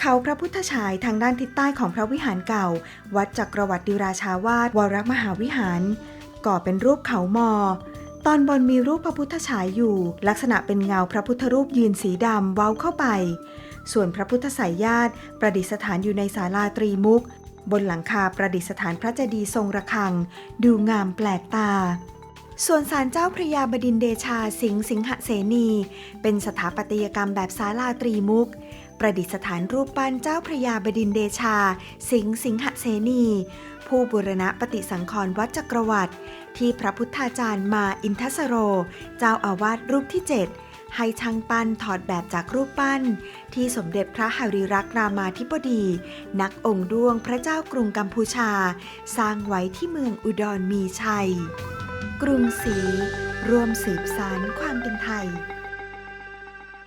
เขาพระพุทธฉายทางด้านทิศใต้ของพระวิหารเก่า วัดจักรวรรดิราชาวาสวรมหาวิหาร ก่อเป็นรูปเขามอ ตอนบนมีรูปพระพุทธฉายอยู่ ลักษณะเป็นเงาพระพุทธรูปยืนสีดำเว้าเข้าไป ส่วนพระพุทธสายญาติ ประดิษฐานอยู่ในศาลาตรีมุก บนหลังคาประดิษฐานพระเจดีย์ทรงระฆัง ดูงามแปลกตาส่วนศาลเจ้าพระยาบดินเดชาสิงห์สิงหเสนี เป็นสถาปัตยกรรมแบบศาลาตรีมุก ประดิษฐานรูปปั้นเจ้าพระยาบดินเดชา สิงห์สิงหเสนี ผู้บุรณะปฏิสังขรณ์วัดจักรวรรดิที่พระพุทธาจารย์มาอินทสโร เจ้าอาวาสรูปที่ 7 ให้ช่างปั้นถอดแบบจากรูปปั้น ที่สมเด็จพระหริรักษ์รามาธิบดี นักองค์ดวงพระเจ้ากรุงกัมพูชา สร้างไว้ที่เมืองอุดรมีชัย กรุงศรีร่วมสืบสานความเป็นไทย